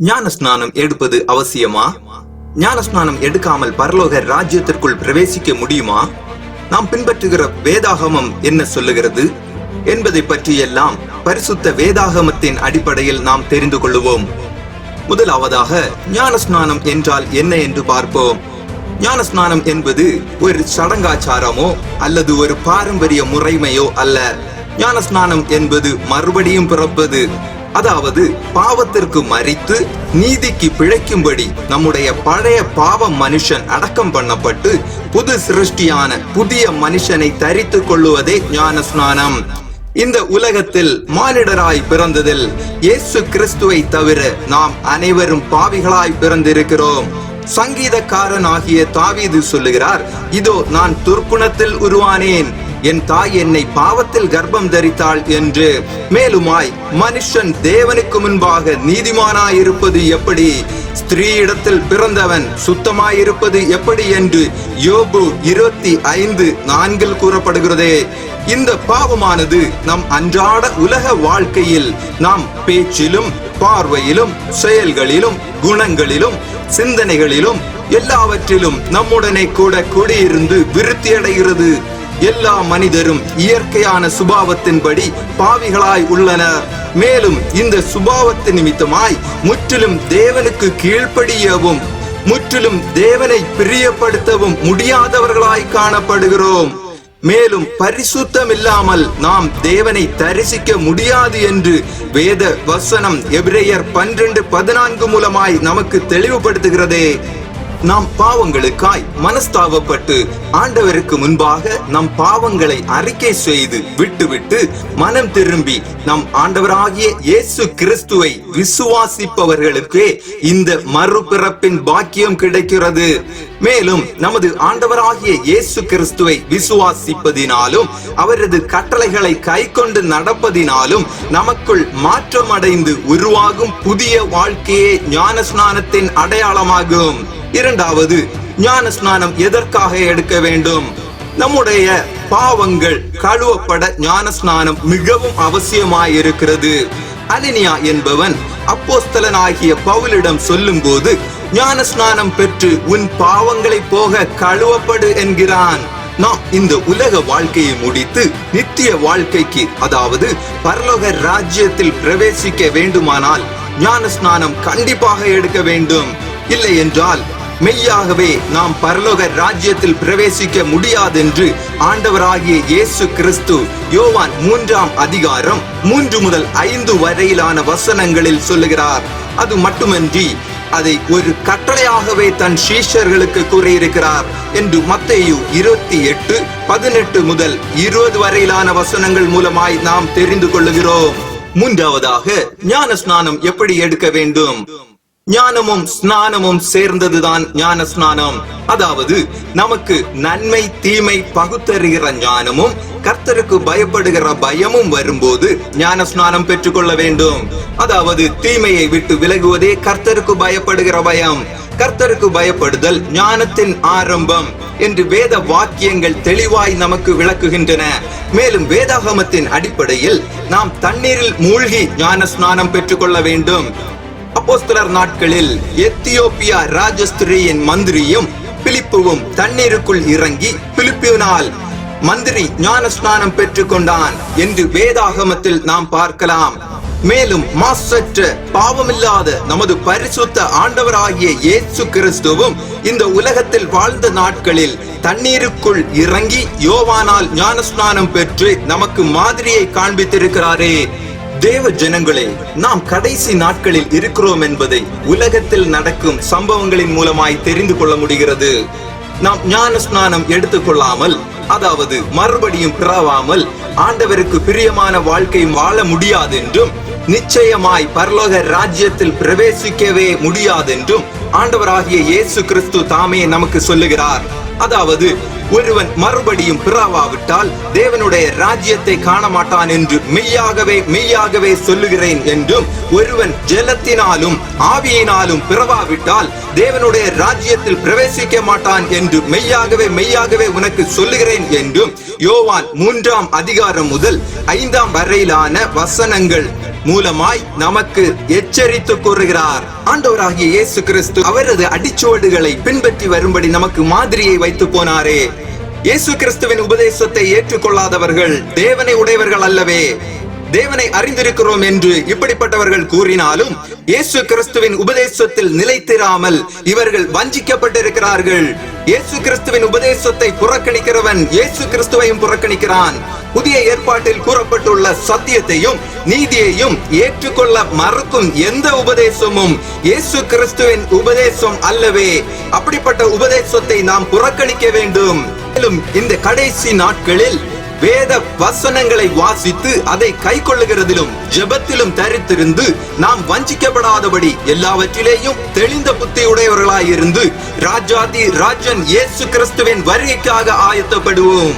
ஞான ஸ்நானம் எடுப்பது அவசியமா? ஞான ஸ்நானம் எடுக்காமல் பரலோக ராஜ்யத்திற்குள் பிரவேசிக்க முடியுமா? நாம் பின்பற்றுகிற வேதாகமம் என்ன சொல்லுகிறது? என்பதை பற்றியெல்லாம் பரிசுத்த வேதாகமத்தின் அடிப்படையில் நாம் தெரிந்து கொள்ளுவோம். முதலாவதாக ஞான ஸ்நானம் என்றால் என்ன என்று பார்ப்போம். ஞான ஸ்நானம் என்பது ஒரு சடங்காச்சாரமோ அல்லது ஒரு பாரம்பரிய முறைமையோ அல்ல. ஞான ஸ்நானம் என்பது மறுபடியும் பிறப்பது. அதாவது பாவத்திற்கு மறித்து நீதிக்கு பிழைக்கும்படி நம்முடைய பழைய பாவ மனுஷன் அடக்கம் பண்ணப்பட்டு புது சிருஷ்டியான புதிய மனுஷனை தரித்து கொள்ளுவதே ஞான ஸ்நானம் இந்த உலகத்தில் மானிடராய் பிறந்ததில் இயேசு கிறிஸ்துவை தவிர நாம் அனைவரும் பாவிகளாய் பிறந்திருக்கிறோம். சங்கீதக்காரன் ஆகிய தாவீது சொல்லுகிறார் இதோ நான் துர்க்குணத்தில் உருவானேன். என் தாய் என்னை பாவத்தில் கர்ப்பம் தரித்தாள் என்று. மேலுமாய் மனுஷன் தேவனுக்கு முன்பாக நீதிமானாயிருப்பது எப்படி? ஸ்திரீயிடத்தில் பிறந்தவன் சுத்தமாயிருப்பது எப்படி என்று யோபு இருபத்தி ஐந்து நான்கில் கூறப்படுகிறதே. இந்த பாவமானது நம் அன்றாட உலக வாழ்க்கையில் நாம் பேச்சிலும் பார்வையிலும் செயல்களிலும் குணங்களிலும் சிந்தனைகளிலும் எல்லாவற்றிலும் நம்முடனே கூட குடியிருந்து விருத்தியடைகிறது. எல்லா மனிதரும் இயற்கையான சுபாவத்தின்படி பாவிகளாய் உள்ளனர். மேலும் இந்த சுபாவத்து நிமித்தமாய் முற்றிலும் தேவனுக்கு கீழ்ப்படியவும் முற்றிலும் தேவனை பிரியப்படுத்தவும் முடியாதவர்களாய் காணப்படுகிறோம். மேலும் பரிசுத்தம் இல்லாமல் நாம் தேவனை தரிசிக்க முடியாது என்று வேத வசனம் எபிரேயர் பன்னிரண்டு பதினான்கு மூலமாய் நமக்கு தெளிவுபடுத்துகிறதே. நாம் பாவங்களுக்காய் மனஸ்தாபப்பட்டு ஆண்டவருக்கு முன்பாக நம் பாவங்களை அறிக்கை செய்து விட்டுவிட்டு மனம் திரும்பி நம் ஆண்டவராகிய இயேசு கிறிஸ்துவை விசுவாசிப்பவர்களுக்கே இந்த மறுபிறப்பின் பாக்கியம் கிடைக்கிறது. மேலும் நமது ஆண்டவராகிய இயேசு கிறிஸ்துவை விசுவாசிப்பதினாலும் அவரது கட்டளைகளை கை கொண்டு நடப்பதினாலும் நமக்குள் மாற்றம் அடைந்து உருவாகும் புதிய வாழ்க்கையே ஞான ஸ்நானத்தின் அடையாளமாகும். இரண்டாவது ஞான ஸ்நானம் எதற்காக எடுக்க வேண்டும்? நம்முடைய பாவங்கள் கழுவப்பட ஞான ஸ்நானம் மிகவும் அவசியமாயிருக்கிறது. அலினியா என்பவன் அப்போஸ்தலனாகிய பவுலிடம் சொல்லும் போது ஞான ஸ்நானம் பெற்று உன் பாவங்களை போக கழுவப்படு என்கிறான். நாம் இந்த உலக வாழ்க்கையை முடித்து நித்திய வாழ்க்கைக்கு அதாவது பரலோக ராஜ்யத்தில் பிரவேசிக்க வேண்டுமானால் ஞான ஸ்நானம் கண்டிப்பாக எடுக்க வேண்டும். இல்லை என்றால் மெய்யாகவே நாம் பரலோக ராஜ்யத்தில் பிரவேசிக்க முடியாதென்று ஆண்டவராகிய இயேசு கிறிஸ்து யோவான் மூன்றாம் அதிகாரம் மூன்று முதல் ஐந்து வரையிலான வசனங்களில் சொல்லுகிறார். அது மட்டுமன்றி அதை ஒரு கட்டளையாகவே தன் சீஷர்களுக்கு கூறியிருக்கிறார் என்று மத்தேயு இருபத்தி எட்டு பதினெட்டு முதல் இருபது வரையிலான வசனங்கள் மூலமாய் நாம் தெரிந்து கொள்ளுகிறோம். மூன்றாவதாக ஞான ஸ்நானம் எப்படி எடுக்க வேண்டும்? ஞானமும் ஸ்நானமும் சேர்ந்ததுதான் ஞான ஸ்நானம் அதாவது நமக்கு நன்மை தீமை பகுத்தறிகிற ஞானமும் கர்த்தருக்கு பயப்படுகிற பயமும் வரும்போது ஞான ஸ்நானம் பெற்றுக்கொள்ள வேண்டும். அதாவது தீமையை விட்டு விலகுவதே கர்த்தருக்கு பயப்படுகிற பயம். கர்த்தருக்கு பயப்படுதல் ஞானத்தின் ஆரம்பம் என்று வேத வாக்கியங்கள் தெளிவாய் நமக்கு விளக்குகின்றன. மேலும் வேதாகமத்தின் அடிப்படையில் நாம் தண்ணீரில் மூழ்கி ஞான ஸ்நானம் பெற்றுக்கொள்ள வேண்டும். அப்போஸ்தலர் நாட்களில் எத்தியோப்பியா ராஜஸ்திரியின் மந்திரியும் பிலிப்புவும் தண்ணீருக்குள் இறங்கி பிலிப்பினால் மந்திரி ஞான ஸ்நானம் பெற்றுக் கொண்டான் என்று வேதாகமத்தில் நாம் பார்க்கலாம். மேலும் மாசற்ற பாவமில்லாத நமது பரிசுத்த ஆண்டவராகிய இயேசு கிறிஸ்துவும் இந்த உலகத்தில் வாழ்ந்த நாட்களில் தண்ணீருக்குள் இறங்கி யோவானால் ஞானஸ்நானம் பெற்று நமக்கு மாதிரியை காண்பித்திருக்கிறாரே. தேவ ஜனங்களே நாம் கடைசி நாட்களில் இருக்கிறோம் என்பதை உலகத்தில் நடக்கும் சம்பவங்களின் மூலமாய் தெரிந்து கொள்ள முடிகிறது. நாம் ஞான ஸ்நானம் எடுத்துக்கொள்ளாமல் அதாவது மறுபடியும் பிறவாமல் ஆண்டவருக்கு பிரியமான வாழ்க்கை வாழ முடியாதென்றும் நிச்சயமாய் பரலோக ராஜ்யத்தில் பிரவேசிக்கவே முடியாதென்றும் ஆண்டவராகிய இயேசு கிறிஸ்து தாமே நமக்கு சொல்லுகிறார். அதாவது ஒருவன் மறுபடியும் பிறவாவிட்டால் தேவனுடைய ராஜ்யத்தை காண மாட்டான் என்று மெய்யாகவே மெய்யாகவே சொல்லுகிறேன் என்றும் ஒருவன் ஜலத்தினாலும் ஆவியினாலும் பிறவாவிட்டால் தேவனுடைய ராஜ்யத்தில் பிரவேசிக்க மாட்டான் என்று மெய்யாகவே மெய்யாகவே உனக்கு சொல்லுகிறேன் என்றும் யோவான் மூன்றாம் அதிகாரம் முதல் ஐந்தாம் வரையிலான வசனங்கள் மூலமாய் நமக்கு எச்சரித்து கூறுகிறார். ஆண்டவராகிய இயேசு கிறிஸ்து அவரது அடிச்சுவடுகளை பின்பற்றி வரும்படி நமக்கு மாதிரியை வைத்து போனாரே. இயேசு கிறிஸ்துவின் உபதேசத்தை ஏற்றுக்கொள்ளாதவர்கள் தேவனை உடையவர்கள் அல்லவே. தேவனை அறிந்திருக்கிறோம் என்று இப்படிப்பட்டவர்கள் கூறினாலும் இயேசு கிறிஸ்துவின் உபதேசத்தில் நிலைத்திராமல் இவர்கள் வஞ்சிக்கப்பட்டிருக்கிறார்கள். இயேசு கிறிஸ்துவின் உபதேசத்தை புறக்கணிக்கிறவன் இயேசு கிறிஸ்துவையும் புறக்கணிக்கிறான். புதிய ஏற்பாட்டில் கூறப்பட்டுள்ள சத்தியத்தையும் நீதியையும் ஏற்றுக்கொள்ள மறுக்கும் எந்த உபதேசமும் இயேசு கிறிஸ்துவின் உபதேசம் அல்லவே. அப்படிப்பட்ட உபதேசத்தை நாம் புறக்கணிக்க வேண்டும். மேலும் இந்த கடைசி நாட்களில் வேத வசனங்களை வாசித்து அதை கை கொள்ளுகிறதிலும் ஜெபத்திலும் தரித்திருந்து நாம் வஞ்சிக்கப்படாதபடி எல்லாவற்றிலேயும் தெளிந்த புத்தியுடையவர்களாயிருந்து ராஜாதி ராஜன் இயேசு கிறிஸ்துவின் வருகைக்காக ஆயத்தப்படுவோம்.